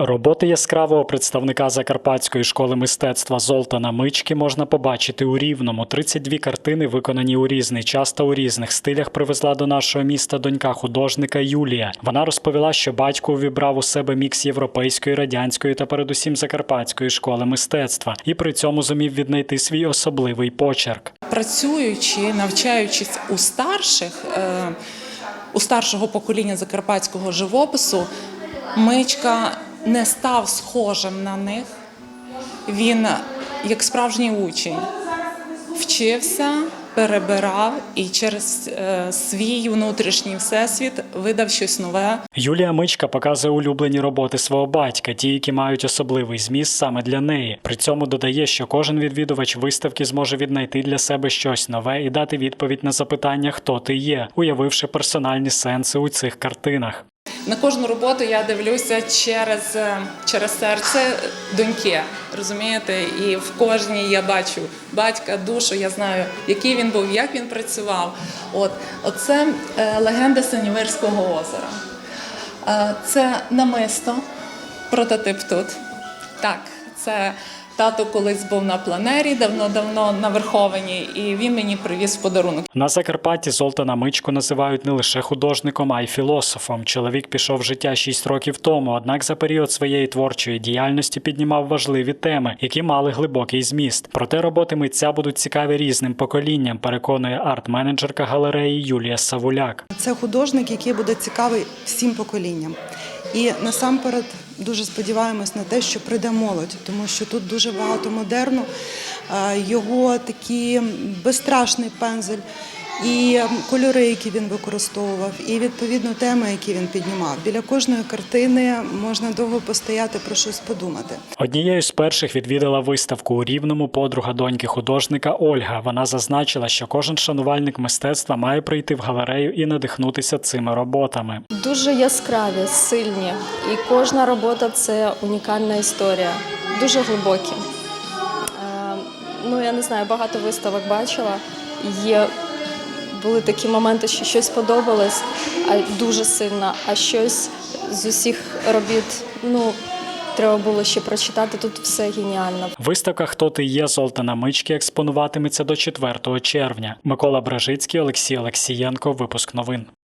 Роботи яскравого представника Закарпатської школи мистецтва Золтана Мички можна побачити у Рівному. 32 картини, виконані у різний час та у різних стилях, привезла до нашого міста донька художника Юлія. Вона розповіла, що батько увібрав у себе мікс європейської, радянської та передусім закарпатської школи мистецтва, і при цьому зумів віднайти свій особливий почерк. працюючи, навчаючись у старших, е, у старшого покоління закарпатського живопису, Мичка не став схожим на них. Він, як справжній учень, вчився, перебирав і через е, свій внутрішній всесвіт видав щось нове, Юлія Мичка показує улюблені роботи свого батька, ті, які мають особливий зміст саме для неї. При цьому додає, що кожен відвідувач виставки зможе віднайти для себе щось нове і дати відповідь на запитання, хто ти є, уявивши персональні сенси у цих картинах. На кожну роботу я дивлюся через, е, через серце доньки. Розумієте? І в кожній я бачу батька, душу, я знаю, який він був, як він працював. От оце е, легенда Синівирського озера. Е, Це намисто, прототип тут. Так, це тато колись був на планері, давно-давно на Верховині, і він мені привіз в подарунок. На Закарпатті Золтана Мичку називають не лише художником, а й філософом. Чоловік пішов в життя 6 років тому, однак за період своєї творчої діяльності піднімав важливі теми, які мали глибокий зміст. Проте роботи митця будуть цікаві різним поколінням, переконує арт-менеджерка галереї Юлія Савуляк. Це художник, який буде цікавий всім поколінням. І насамперед дуже сподіваємось на те, що прийде молодь, тому що тут дуже багато модерну, е, його такий безстрашний пензель, і кольори, які він використовував, і відповідно теми, які він піднімав. Біля кожної картини можна довго постояти, про щось подумати. Однією з перших відвідала виставку у Рівному подруга доньки художника Ольга. Вона зазначила, що кожен шанувальник мистецтва має прийти в галерею і надихнутися цими роботами. Дуже яскраві, сильні, і кожна робота це унікальна історія, дуже глибокі. Е, ну, я не знаю, багато виставок бачила. Є були такі моменти, що щось подобалось дуже сильно, а щось з усіх робіт, ну, треба було ще прочитати. Тут все геніально. Виставка Хто ти є Золтана Мички експонуватиметься до 4 червня. Микола Бражицький, Олексій Олексієнко. Випуск новин.